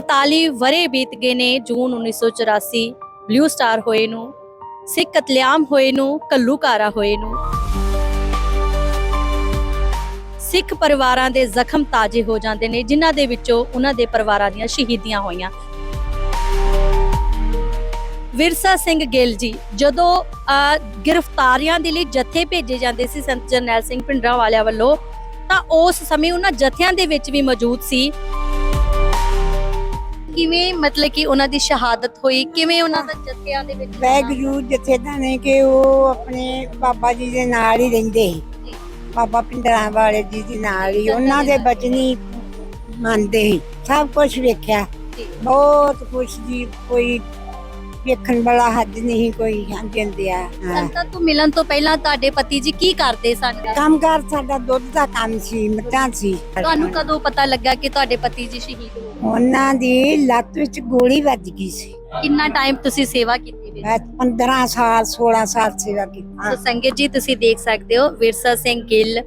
41 ਵਰੇ ਬੀਤ ਗਏ ਨੇ ਜੂਨ 1984 ਬਲੂ ਸਟਾਰ ਹੋਏ ਨੂੰ ਸਿੱਖ ਕਤਲੇਆਮ ਹੋਏ ਨੂੰ ਕੱਲੂਕਾਰਾ ਹੋਏ ਨੂੰ। ਸਿੱਖ ਪਰਿਵਾਰਾਂ ਦੇ ਜ਼ਖਮ ਤਾਜ਼ੇ ਹੋ ਜਾਂਦੇ ਨੇ ਜਿਨ੍ਹਾਂ ਦੇ ਵਿੱਚੋਂ ਉਹਨਾਂ ਦੇ ਪਰਿਵਾਰਾਂ ਦੀਆਂ ਸ਼ਹੀਦੀਆਂ ਹੋਈਆਂ। ਵਿਰਸਾ ਸਿੰਘ ਗਿੱਲ ਜੀ ਜਦੋਂ ਅਹ, ਗ੍ਰਿਫਤਾਰੀਆਂ ਦੇ ਲਈ ਜਥੇ ਭੇਜੇ ਜਾਂਦੇ ਸੀ ਸੰਤ ਜਰਨੈਲ ਸਿੰਘ ਪਿੰਡਰਾਂ ਵਾਲਿਆਂ ਵੱਲੋਂ ਤਾਂ ਉਸ ਸਮੇਂ ਉਹਨਾਂ ਜਥਿਆਂ ਦੇ ਵਿੱਚ ਵੀ ਮੌਜੂਦ ਸੀ। ਕਿਵੇਂ ਮਤਲਬ ਕਿ ਉਹਨਾਂ ਦੀ ਸ਼ਹਾਦਤ ਹੋਈ? ਕਿਵੇਂ ਉਹਨਾਂ ਦਾ ਜਥਿਆਂ ਦੇ ਵਿੱਚ ਵੈਗਰੂ ਜਥੇਦਾਰ ਨੇ ਕਿ ਉਹ ਆਪਣੇ ਬਾਬਾ ਜੀ ਦੇ ਨਾਲ ਹੀ ਰਹਿੰਦੇ ਸੀ। ਬਾਬਾ ਪਿੰਡਰਾਂ ਵਾਲੇ ਜੀ ਦੇ ਨਾਲ ਹੀ। ਉਹਨਾਂ ਦੇ ਬਚਨੀ ਮੰਨਦੇ ਸੀ। ਸਭ ਕੁਝ ਵੇਖਿਆ। ਬਹੁਤ ਕੁਝ ਜੀ ਕੋਈ ਵੇਖਣ ਵਾਲਾ ਹੱਦ ਨਹੀਂ ਕੋਈ ਜਾਂਦੇ ਆ ਹਾਂ। ਸੰਤਾਂ ਤੋਂ ਮਿਲਣ ਤੋਂ ਪਹਿਲਾਂ ਤੁਹਾਡੇ ਪਤੀ ਜੀ ਕੀ ਕਰਦੇ ਸਨ? ਕੰਮਕਾਰ ਸਾਡਾ ਦੁੱਧ ਦਾ ਕੰਮ ਸੀ ਮੱਟਾਂ ਸੀ। ਤੁਹਾਨੂੰ ਕਦੋਂ ਪਤਾ ਲੱਗਾ ਕਿ ਤੁਹਾਡੇ ਪਤੀ ਜੀ ਸ਼ਹੀਦ ਹੋ ਗਏ ਉਹਨਾਂ ਦੀ ਲੱਤ ਵਿੱਚ ਗੋਲੀ ਵੱਜ ਗਈ ਸੀ। ਕਿੰਨਾ ਟਾਈਮ ਤੁਸੀਂ ਸੇਵਾ ਕੀਤੀ ਵਿੱਚ? ਮੈਂ 15 ਸਾਲ 16 ਸਾਲ ਸੇਵਾ ਕੀਤੀ। ਸੋ ਸੰਗਤ ਜੀ ਤੁਸੀਂ ਦੇਖ ਸਕਦੇ ਹੋ ਵਿਰਸਾ ਸਿੰਘ ਗਿੱਲ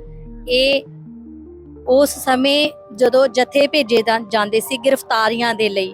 ਇਹ ਉਸ ਸਮੇਂ ਜਦੋਂ ਜਥੇ ਭੇਜੇ ਜਾਂਦੇ ਸੀ ਗ੍ਰਿਫਤਾਰੀਆਂ ਦੇ ਲਈ।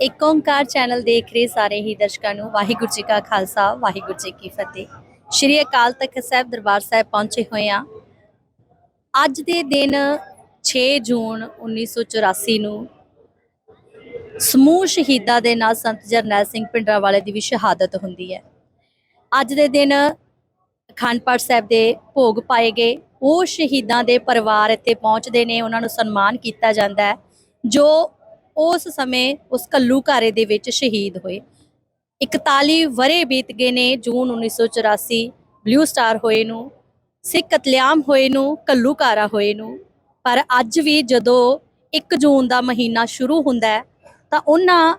ਇੱਕ ਓੰਕਾਰ ਚੈਨਲ ਦੇਖ ਰਹੇ ਸਾਰੇ ਹੀ ਦਰਸ਼ਕਾਂ ਨੂੰ। ਵਾਹਿਗੁਰੂ ਜੀ ਕਾ ਖਾਲਸਾ, ਵਾਹਿਗੁਰੂ ਜੀ ਕੀ ਫਤਿਹ। ਸ਼੍ਰੀ ਅਕਾਲ ਤਖਤ ਸਾਹਿਬ ਦਰਬਾਰ ਸਾਹਿਬ ਪਹੁੰਚੇ ਹੋਏ ਆ ਅੱਜ ਦੇ ਦਿਨ 6 ਜੂਨ 1984 ਨੂੰ ਸਮੂਹ ਸ਼ਹੀਦਾਂ ਦੇ ਨਾਲ ਸੰਤ ਜਰਨੈਲ ਸਿੰਘ ਪਿੰਡਰਾਵਾਲੇ ਦੀ ਵੀ ਸ਼ਹਾਦਤ ਹੁੰਦੀ ਹੈ। ਅੱਜ ਦੇ ਦਿਨ ਅਖੰਡ ਪਾਠ ਸਾਹਿਬ ਦੇ ਭੋਗ ਪਾਏ ਗਏ। ਉਹ ਸ਼ਹੀਦਾਂ ਦੇ ਪਰਿਵਾਰ ਇੱਥੇ ਪਹੁੰਚਦੇ ਨੇ। ਉਹਨਾਂ ਨੂੰ ਸਨਮਾਨ ਕੀਤਾ ਜਾਂਦਾ ਹੈ, ਜੋ ਉਸ ਸਮੇਂ ਉਸ ਕੱਲੂਕਾਰੇ ਦੇ ਵਿੱਚ ਸ਼ਹੀਦ ਹੋਏ। 41 ਵਰੇ ਬੀਤ ਗਏ ਨੇ, ਜੂਨ 1984 ਬਲੂ ਸਟਾਰ ਹੋਏ ਨੂੰ, ਸਿੱਖ ਕਤਲੇਆਮ ਹੋਏ ਨੂੰ ਕੱਲੂਕਾਰਾ ਹੋਏ ਨੂੰ। ਪਰ ਅੱਜ ਵੀ ਜਦੋਂ 1 ਜੂਨ ਦਾ ਮਹੀਨਾ ਸ਼ੁਰੂ ਹੁੰਦਾ ਹੈ, ਤਾਂ ਉਹਨਾਂ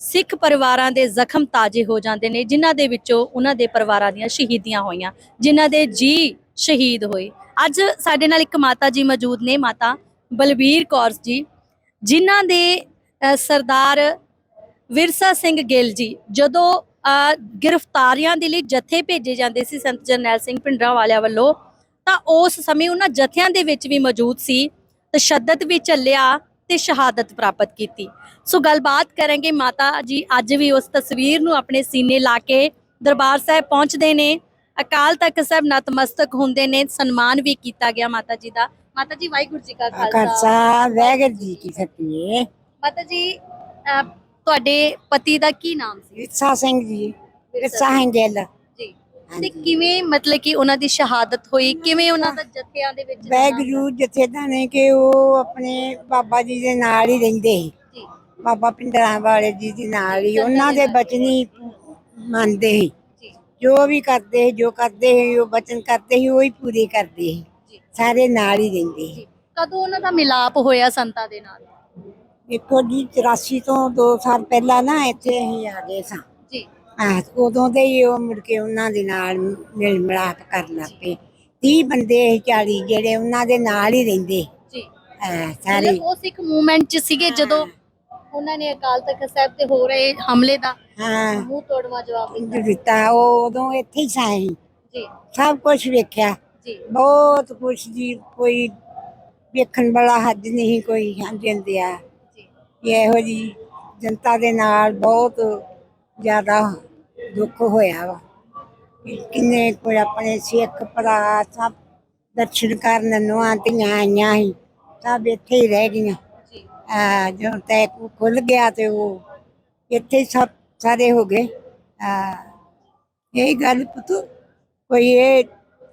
ਸਿੱਖ ਪਰਿਵਾਰਾਂ ਦੇ ਜ਼ਖਮ ਤਾਜ਼ੇ ਹੋ ਜਾਂਦੇ ਨੇ, ਜਿਨ੍ਹਾਂ ਦੇ ਵਿੱਚੋਂ ਉਹਨਾਂ ਦੇ ਪਰਿਵਾਰਾਂ ਦੀਆਂ ਸ਼ਹੀਦੀਆਂ ਹੋਈਆਂ, ਜਿਨ੍ਹਾਂ ਦੇ ਜੀ ਸ਼ਹੀਦ ਹੋਏ। ਅੱਜ ਸਾਡੇ ਨਾਲ ਇੱਕ ਮਾਤਾ ਜੀ ਮੌਜੂਦ ਨੇ, ਮਾਤਾ ਬਲਬੀਰ ਕੌਰ ਜੀ, ਜਿਨ੍ਹਾਂ ਦੇ ਸਰਦਾਰ ਵਿਰਸਾ ਸਿੰਘ ਗਿੱਲ ਜੀ, ਜਦੋਂ ਗ੍ਰਿਫਤਾਰੀਆਂ ਦੇ ਲਈ ਜਥੇ ਭੇਜੇ ਜਾਂਦੇ ਸੀ ਸੰਤ ਜਰਨੈਲ ਸਿੰਘ ਪਿੰਡਰਾਂ ਵਾਲਿਆਂ ਵੱਲੋਂ, ਤਾਂ ਉਸ ਸਮੇਂ ਉਹਨਾਂ ਜਥਿਆਂ ਦੇ ਵਿੱਚ ਵੀ ਮੌਜੂਦ ਸੀ ਤਸ਼ੱਦਦ ਵੀ ਚੱਲਿਆ ਤੇ ਸ਼ਹਾਦਤ ਪ੍ਰਾਪਤ ਕੀਤੀ। ਸੋ ਗੱਲਬਾਤ ਕਰਾਂਗੇ ਮਾਤਾ ਜੀ, ਅੱਜ ਵੀ ਉਸ ਤਸਵੀਰ ਨੂੰ ਆਪਣੇ ਸੀਨੇ ਲਾ ਕੇ ਦਰਬਾਰ ਸਾਹਿਬ ਪਹੁੰਚਦੇ ਨੇ। ਅਕਾਲ ਤਖਤ ਸਾਹਿਬ ਨਤਮਸਤਕ ਹੁੰਦੇ ਨੇ, ਸਨਮਾਨ ਵੀ ਕੀਤਾ ਗਿਆ ਮਾਤਾ ਜੀ ਦਾ। ਮਾਤਾ ਜੀ, ਵਾਹਿਗੁਰੂ ਜੀ ਕਾ ਖਾਲਸਾ। ਵਾਹਿਗੁਰੂ ਜੀ ਕੀ ਫਤਿਹ। ਮਾਤਾ ਜੀ ਅਹ, ਤੁਹਾਡੇ ਪਤੀ ਦਾ ਕੀ ਨਾਮ ਸੀ? ਵਿਰਸਾ ਸਿੰਘ ਜੀ। ਵਿਰਸਾ ਹੰਗੇਲ ਜੀ। ਤੇ ਹਾਂਜੀ। ਕਿਵੇਂ ਮਤਲਬ ਕਿ ਉਹਨਾਂ ਦੀ ਸ਼ਹਾਦਤ ਹੋਈ? ਕਿਵੇਂ ਉਹਨਾਂ ਦਾ ਜਥਿਆਂ ਦੇ ਵਿੱਚ ਵੈਗਰੂ ਜਥੇਦਾਰ ਨੇ ਕਿ ਉਹ ਆਪਣੇ ਬਾਬਾ ਜੀ ਦੇ ਨਾਲ ਹੀ ਰਹਿੰਦੇ ਸੀ। ਜੀ। ਬਾਬਾ ਪਿੰਡਰਾਂ ਵਾਲੇ ਜੀ ਦੇ ਨਾਲ ਹੀ। ਉਹਨਾਂ ਦੇ ਬਚਨੀ ਮੰਨਦੇ ਸੀ। ਜੀ। ਜੋ ਵੀ ਕਰਦੇ ਸੀ ਜੋ ਕਰਦੇ ਸੀ ਉਹ ਬਚਨ ਕਰਦੇ ਸੀ ਉਹ ਹੀ ਪੂਰੇ ਕਰਦੇ ਸੀ। ਜੀ। ਸਾਰੇ ਨਾਲ ਹੀ ਰਹਿੰਦੇ ਸੀ। ਜੀ। ਕਦੋਂ ਉਹਨਾਂ ਦਾ ਮਿਲਾਪ ਹੋਇਆ ਸੰਤਾਂ ਦੇ ਨਾਲ? ਦੇਖੋ ਜੀ 84 ਤੋਂ 2 ਸਾਲ ਪਹਿਲਾਂ ਨਾ ਇੱਥੇ ਅਸੀਂ ਆ ਗਏ ਸਾਂ। ਜੀ। ਹਾਂ ਉਦੋਂ ਦੇ ਹੀ ਉਹ ਮੁੜ ਕੇ ਉਹਨਾਂ ਦੇ ਨਾਲ ਮਿਲ ਮਿਲਾਪ ਕਰਨ ਲੱਗ ਪਏ। 30 ਬੰਦੇ ਸੀ 40 ਜਿਹੜੇ ਉਹਨਾਂ ਦੇ ਨਾਲ ਹੀ ਰਹਿੰਦੇ। ਜੀ। ਹਾਂ, ਸਾਰੇ। ਮਤਲਬ ਉਹ ਸਿੱਖ ਮੂਵਮੈਂਟ ਚ ਸੀਗੇ ਜਦੋਂ ਉਹਨਾਂ ਨੇ ਅਕਾਲ ਤਖਤ ਸਾਹਿਬ ਤੇ ਹੋ ਰਹੇ ਹਮਲੇ ਦਾ। ਹਾਂ। ਮੂੰਹ ਤੋੜਵਾ ਜਵਾਬ ਦਿੱਤਾ। ਦਿੱਤਾ ਉਹ ਉਦੋਂ ਇੱਥੇ ਹੀ ਸਾਂ ਅਸੀਂ। ਜੀ। ਸਭ ਕੁਝ ਵੇਖਿਆ। ਜੀ। ਬਹੁਤ ਕੁਝ ਜੀ ਕੋਈ ਵੇਖਣ ਵਾਲਾ ਹੱਦ ਨਹੀਂ ਕੋਈ ਜਾਂਦੇ ਆ। ਜੀ ਇਹੋ ਜੀ ਜਨਤਾ ਦੇ ਨਾਲ ਬਹੁਤ ਜ਼ਿਆਦਾ ਦੁੱਖ ਹੋਇਆ ਵਾ। ਕਿ ਕਿੰਨੇ ਕੋਈ ਆਪਣੇ ਸਿੱਖ ਭਰਾ ਸਭ ਦਰਸ਼ਨ ਕਰਨ ਨੂੰਹਾਂ ਧੀਆਂ ਆਈਆਂ ਸੀ ਸਭ ਇੱਥੇ ਹੀ ਰਹਿ ਗਈਆਂ। ਆ ਜੋ ਤੈ ਖੁੱਲ ਗਿਆ ਤੇ ਉਹ ਇੱਥੇ ਹੀ ਸਭ ਸਾਰੇ ਹੋ ਗਏ। ਆ ਇਹ ਗੱਲ ਪੁੱਤ ਕੋਈ ਇਹ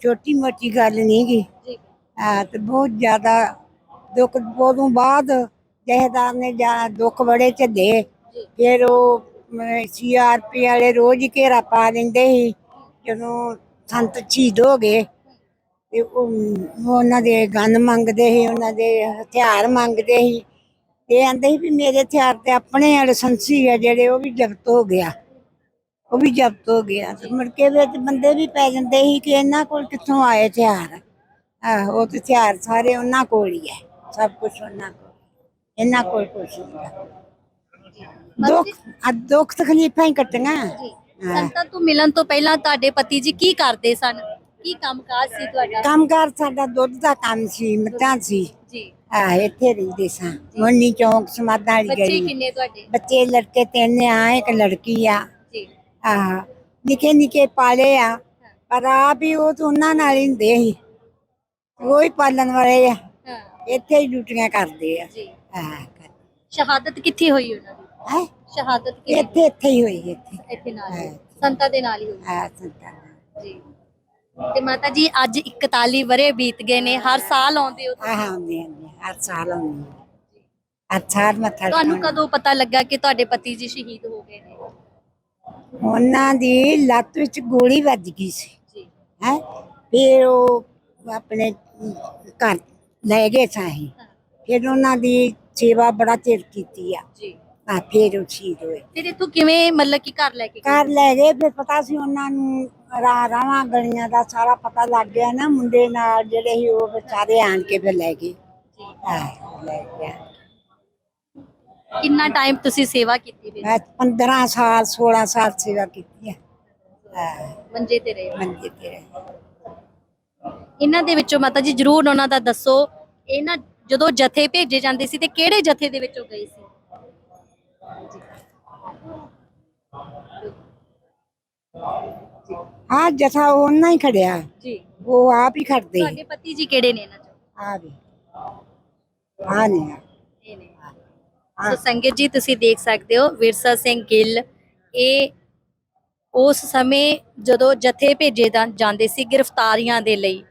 ਛੋਟੀ ਮੋਟੀ ਗੱਲ ਨਹੀਂ ਗੀ। ਜੀ। ਆ ਤੇ ਬਹੁਤ ਜ਼ਿਆਦਾ ਦੁੱਖ ਤੋਂ ਬਾਅਦ ਜਹੇਦਾਰ ਨੇ ਜਾ ਦੁੱਖ ਬੜੇ ਝੱਲੇ ਜੀ ਫਿਰ ਉਹ ਸੀਆਰਪੀ ਵਾਲੇ ਰੋਜ਼ ਹੀ ਘੇਰਾ ਪਾ ਦਿੰਦੇ ਸੀ, ਜਦੋਂ ਸੰਤ ਸ਼ਹੀਦ ਹੋ ਗਏ, ਤੇ ਉਹ, ਉਹਨਾਂ ਦੇ ਗਨ ਮੰਗਦੇ ਸੀ, ਉਹਨਾਂ ਦੇ ਹਥਿਆਰ ਮੰਗਦੇ ਸੀ ਇਹ ਆਂਦੇ ਸੀ ਵੀ ਮੇਰੇ ਹਥਿਆਰ ਤੇ ਆਪਣੇ ਲਾਇਸੈਂਸੀ ਆ ਜਿਹੜੇ, ਉਹ ਵੀ ਜ਼ਬਤ ਹੋ ਗਿਆ, ਉਹ ਵੀ ਜ਼ਬਤ ਹੋ ਗਿਆ, ਤੇ ਮੁੜ ਵਿੱਚ ਬੰਦੇ ਵੀ ਪੈ ਜਾਂਦੇ ਸੀ ਕਿ ਇਹਨਾਂ ਕੋਲ ਕਿੱਥੋਂ ਆਏ ਹਥਿਆਰ, ਆਹ, ਉਹ ਤੇ ਹਥਿਆਰ ਸਾਰੇ ਉਹਨਾਂ ਕੋਲ ਹੀ ਹੈ ਸਭ ਕੁਝ ਉਹਨਾਂ ਕੋਲ। ਇਹਨਾਂ ਕੋਲ ਕੁਛ ਨਹੀਂ ਦੁੱਖ ਆ ਦੁੱਖ ਤਕਲੀਫਾਂ ਹੀ ਕੱਟੀਆਂ ਜੀ ਹਾਂ। ਸੰਤਾਂ ਤੋਂ ਮਿਲਣ ਤੋਂ ਪਹਿਲਾਂ ਤੁਹਾਡੇ ਪਤੀ ਜੀ ਕੀ ਕਰਦੇ ਸਨ ਕੀ ਕੰਮਕਾਜ ਸੀ ਤੁਹਾਡਾ ਕੰਮਕਾਰ ਸਾਡਾ ਦੁੱਧ ਦਾ ਕੰਮ ਸੀ ਮੱਝਾਂ ਸੀ ਜੀ ਆ ਇੱਥੇ ਰਹਿੰਦੇ ਸਾਂ ਮੋਨੀ ਚੌਂਕ ਸਮਾਦਾਂ ਵਾਲੀ ਬੱਚੇ ਗਲੀ ਕਿੰਨੇ ਤੁਹਾਡੇ ਬੱਚੇ ਲੜਕੇ ਤਿੰਨ ਆ ਇੱਕ ਲੜਕੀ ਆ ਜੀ ਆਹ ਨਿੱਕੇ ਨਿੱਕੇ ਪਾਲੇ ਆ ਪਰ ਆ ਵੀ ਉਹ ਤਾਂ ਉਹਨਾਂ ਨਾਲ ਹੀ ਹੁੰਦੇ ਸੀ ਉਹ ਹੀ ਪਾਲਣ ਵਾਲੇ ਆ ਹਾਂ ਇੱਥੇ ਹੀ ਡਿਊਟੀਆਂ ਕਰਦੇ ਆ ਜੀ ਆਹ ਸ਼ਹਾਦਤ ਕਿੱਥੇ ਹੋਈ ਉਹਨਾਂ ਦੀ? ਹੈ? ਸ਼ਹਾਦਤ ਕਿੱਥੇ ਇੱਥੇ ਇੱਥੇ ਹੀ ਹੋਈ ਇੱਥੇ। ਇੱਥੇ ਨਾਲ ਹੀ ਹਾਂ। ਸੰਤਾਂ ਦੇ ਨਾਲ ਹੀ ਹੋਈ। ਆ ਸੰਤਾਂ ਜੀ। ਤੇ ਮਾਤਾ ਜੀ ਅੱਜ 41 ਵਰੇ ਬੀਤ ਗਏ ਨੇ। ਹਰ ਸਾਲ ਆਉਂਦੇ ਹੋ ਆਹ ਆਉਂਦੇ ਆਉਂਦੇ। ਹਰ ਸਾਲ ਆਉਂਦੇ। ਹਰ ਸਾਲ ਮੱਥਾ ਤੁਹਾਨੂੰ ਟੇਕਣ। ਕਦੋਂ ਪਤਾ ਲੱਗਾ ਕਿ ਤੁਹਾਡੇ ਪਤੀ ਜੀ ਸ਼ਹੀਦ ਹੋ ਗਏ ਨੇ? ਉਹਨਾਂ ਦੀ ਲੱਤ ਵਿੱਚ ਗੋਲੀ ਵੱਜ ਗਈ ਸੀ। ਜੀ। ਹੈ? ਫਿਰ ਉਹ ਆਪਣੇ ਘਰ ਲੈ ਗਏ ਸਾਹੀਂ। ਫਿਰ ਉਹਨਾਂ ਦੀ ਸੇਵਾ ਬੜਾ ਚਿਰ ਕੀਤੀ ਆ। ਜੀ। ਆ ਫਿਰ ਉਹ ਸ਼ਹੀਦ ਹੋਏ। ਫਿਰ ਇਥੋਂ ਕਿਵੇਂ ਮਤਲਬ ਕਿ ਘਰ ਲੈ ਕੇ ਗਏ? ਘਰ ਲੈ ਗਏ ਫਿਰ ਪਤਾ ਸੀ ਉਹਨਾਂ ਨੂੰ ਰਾ ਰਾਵਾਂ ਗਲੀਆਂ ਦਾ ਸਾਰਾ ਪਤਾ ਲੱਗ ਗਿਆ ਨਾ ਮੁੰਡੇ ਨਾਲ ਜਿਹੜੇ ਸੀ ਉਹ ਵਿਚਾਰੇ ਆਣ ਕੇ ਫਿਰ ਲੈ ਗਏ। ਜੀ। ਆ ਲੈ ਗਿਆ ਕਿੰਨਾ ਟਾਈਮ ਤੁਸੀਂ ਸੇਵਾ ਕੀਤੀ ਵੀ ਮੈਂ 15 ਸਾਲ 16 ਸਾਲ ਸੇਵਾ ਕੀਤੀ ਆ। ਆ। ਮੰਜੇ ਤੇ ਰਹੇ। ਮੰਜੇ ਤੇ ਰਹੇ। ਇਹਨਾਂ ਦੇ ਵਿੱਚੋਂ ਮਾਤਾ ਜੀ ਜਰੂਰ ਉਹਨਾਂ ਦਾ ਦੱਸੋ ਇਹਨਾਂ ਜਦੋਂ ਜਥੇ ਭੇਜੇ ਜਾਂਦੇ ਸੀ ਤੇ ਕਿਹੜੇ ਜਥੇ ਦੇ ਵਿੱਚੋਂ ਗਏ ਸੀ? ਆ ਜਥਾ ਉਹਨਾਂ ਹੀ ਖੜਿਆ। ਜੀ। ਉਹ ਆਪ ਹੀ ਖੜਦੇ। ਤੁਹਾਡੇ ਪਤੀ ਜੀ ਕਿਹੜੇ ਨੇ ਇਹਨਾਂ ਚੋਂ? ਆ ਵੀ। ਆ ਨਹੀਂ ਆ। ਇਹ ਨੇ। ਸੋ ਸੰਗਤ ਜੀ ਤੁਸੀਂ ਦੇਖ ਸਕਦੇ ਹੋ ਵਿਰਸਾ ਸਿੰਘ ਗਿੱਲ ਇਹ ਉਸ ਸਮੇਂ ਜਦੋਂ ਜਥੇ ਭੇਜੇ ਜਾਂਦੇ ਸੀ ਗ੍ਰਿਫਤਾਰੀਆਂ ਦੇ ਲਈ।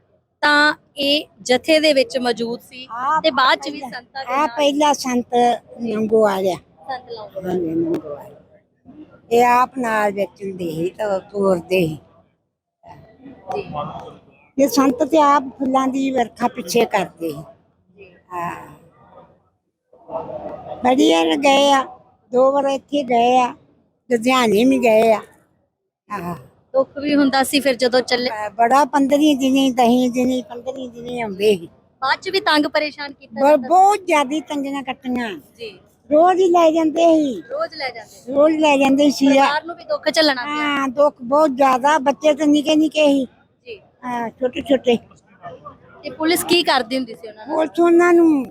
ਤਾਂ ਇਹ ਜਥੇ ਦੇ ਵਿੱਚ ਮੌਜੂਦ ਸੀ ਆਹ ਤੇ ਬਾਅਦ ਚ ਵੀ ਸੰਤਾਂ ਦੇ ਆ ਨਾਲ ਪਹਿਲਾ ਸੰਤ ਨੰਗੋ ਆ ਗਿਆ। ਸੰਤ ਲਾਉਂਦੇ ਹਾਂਜੀ, ਨੰਗੋ ਆ ਗਿਆ। ਇਹ ਆਪ ਨਾਲ ਵਿੱਚ ਹੁੰਦੇ ਸੀ ਤਾਂ ਤੋਰਦੇ ਜੀ। ਇਹ ਸੰਤ ਤੇ ਆਪ ਫੁੱਲਾਂ ਦੀ ਵਰਖਾ ਪਿੱਛੇ ਕਰਦੇ ਸੀ। ਜੀ। ਹਾਂ। ਬੜੀਆਂ ਗਏ ਆ। ਦੋ ਵਾਰ ਇੱਥੇ ਗਏ ਆ। ਲੁਧਿਆਣੇ ਵੀ ਗਏ ਆ। ਹਾਂ। ਦੁੱਖ ਵੀ ਹੁੰਦਾ ਸੀ ਫਿਰ ਜਦੋਂ ਚੱਲੇ ਬੜਾ 15 ਦਿਨੀ ਦਹੀਂ ਦਿਨੀ 15 ਦਿਨੀ ਆਉਂਦੇ ਸੀ। ਬਾਅਦ ਚ ਵੀ ਤੰਗ ਪਰੇਸ਼ਾਨ ਕੀਤਾ ਬ- ਬਹੁਤ ਜ਼ਿਆਦੀ ਤੰਗੀਆਂ ਕੱਟੀਆਂ। ਜੀ। ਰੋਜ਼ ਹੀ ਲੈ ਜਾਂਦੇ ਸੀ। ਰੋਜ਼ ਲੈ ਜਾਂਦੇ ਰੋਜ਼ ਲੈ ਜਾਂਦੇ ਸੀ। ਪਰਿਵਾਰ ਨੂੰ ਵੀ ਦੁੱਖ ਝੱਲਣਾ ਪਿਆ। ਹਾਂ ਦੁੱਖ ਬਹੁਤ ਜ਼ਿਆਦਾ। ਬੱਚੇ ਤਾਂ ਨਿੱਕੇ ਨਿੱਕੇ ਸੀ। ਜੀ। ਹਾਂ ਛੋਟੇ ਛੋਟੇ। ਤੇ ਪੁਲਿਸ ਕੀ ਕਰਦੀ ਹੁੰਦੀ ਸੀ ਉਹਨਾਂ ਨਾਲ? ਪੁਲਿਸ ਉਹਨਾਂ ਨੂੰ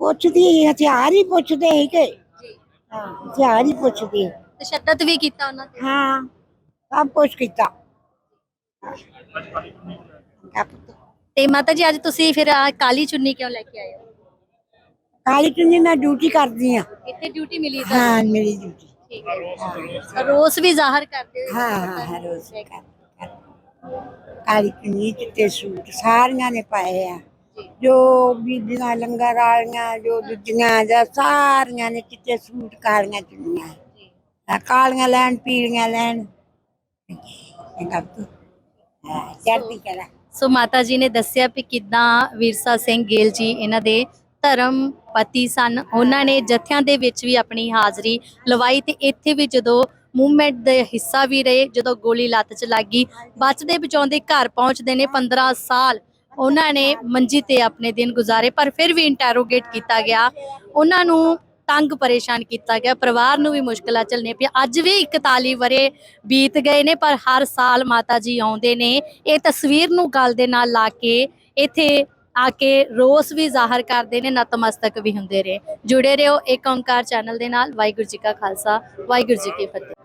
ਪੁੱਛਦੀ ਸੀ, ਹਥਿਆਰ ਹੀ ਪੁੱਛਦੇ ਸੀ ਕਿ ਜੀ। ਹਾਂ ਹਥਿਆਰ ਹੀ ਪੁੱਛਦੇ ਤਸ਼ੱਦਦ ਵੀ ਕੀਤਾ ਉਹਨਾਂ ਤੇ? ਹਾਂ। ਸਭ ਕੁਛ ਕੀਤਾ। ਤੇ ਮਾਤਾ ਜੀ ਅੱਜ ਤੁਸੀਂ ਫਿਰ ਆਹ ਕਾਲੀ ਚੁੰਨੀ ਕਿਉਂ ਲੈ ਕੇ ਆਏ ਹੋ? ਕਾਲੀ ਚੁੰਨੀ ਮੈਂ ਡਿਊਟੀ ਕਰਦੀ ਆ ਇੱਥੇ ਡਿਊਟੀ ਮਿਲੀ ਤੁਹਾਨੂੰ ਹਾਂ ਮੇਰੀ ਡਿਊਟੀ ਠੀਕ ਹੈ ਰੋਸ ਵੀ ਜ਼ਾਹਰ ਕਰਦੇ ਹੋ ਹਾਂ ਹਾਂ ਰੋਜ਼ ਕਰ- ਕਰ- ਕਾਲੀ ਚੁੰਨੀ ਚਿੱਟੇ ਸੂਟ ਸਾਰੀਆਂ ਨੇ ਪਾਏ ਆ। ਜੀ। ਬੀਬੀਆਂ ਲੰਗਰ ਵਾਲੀਆਂ ਜੋ ਦੂਜੀਆਂ ਜਾਂ ਸਾਰੀਆਂ ਨੇ ਚਿੱਟੇ ਸੂਟ ਕਾਲੀਆਂ ਚੁੰਨੀਆਂ। ਆ ਕਾਲੀਆਂ ਲੈਣ ਪੀਲੀਆਂ ਲੈਣ। ਇਹ ਚੜ੍ਹਦੀ ਕਲਾ ਸੋ ਮਾਤਾ ਜੀ ਨੇ ਦੱਸਿਆ ਵੀ ਕਿਦਾਂ ਵਿਰਸਾ ਸਿੰਘ ਗੇਲ ਜੀ ਇਹਨਾਂ ਦੇ ਧਰਮ ਪਤੀ ਸਨ। ਉਹਨਾਂ ਨੇ ਜਥਿਆਂ ਦੇ ਵਿੱਚ ਵੀ ਆਪਣੀ ਹਾਜ਼ਰੀ ਲਵਾਈ ਤੇ ਇੱਥੇ ਵੀ ਜਦੋਂ ਮੂਵਮੈਂਟ ਦੇ ਹਿੱਸਾ ਵੀ ਰਹੇ, ਜਦੋਂ ਗੋਲੀ ਲੱਤ 'ਚ ਲੱਗੀ ਬਚਦੇ ਬਚਾਉਂਦੇ ਘਰ ਪਹੁੰਚਦੇ ਨੇ 15 ਸਾਲ। ਉਹਨਾਂ ਨੇ ਮੰਜੀ ਤੇ ਆਪਣੇ ਦਿਨ ਗੁਜ਼ਾਰੇ, ਪਰ ਫਿਰ ਵੀ ਇੰਟਰੋਗੇਟ ਕੀਤਾ ਗਿਆ। ਉਹਨਾਂ ਨੂੰ ਤੰਗ ਪਰੇਸ਼ਾਨ ਕੀਤਾ ਗਿਆ, ਪਰਿਵਾਰ ਨੂੰ ਵੀ ਮੁਸ਼ਕਲਾਂ ਝੱਲਣੀਆਂ ਪਿਆ ਅੱਜ ਵੀ 41 ਵਰੇ ਬੀਤ ਗਏ ਨੇ, ਪਰ ਹਰ ਸਾਲ ਮਾਤਾ ਜੀ ਆਉਂਦੇ ਨੇ। ਇਹ ਤਸਵੀਰ ਨੂੰ ਗਲ ਦੇ ਨਾਲ ਲਾ ਕੇ ਇੱਥੇ ਆ ਕੇ ਰੋਸ ਵੀ ਜ਼ਾਹਰ ਕਰਦੇ ਨੇ, ਨਤਮਸਤਕ ਵੀ ਹੁੰਦੇ ਰਹੇ। ਜੁੜੇ ਰਹੋ ਇੱਕ ਓੰਕਾਰ ਚੈਨਲ ਦੇ ਨਾਲ। ਵਾਹਿਗੁਰੂ ਜੀ ਕਾ ਖਾਲਸਾ, ਵਾਹਿਗੁਰੂ ਜੀ ਕੀ ਫਤਿਹ।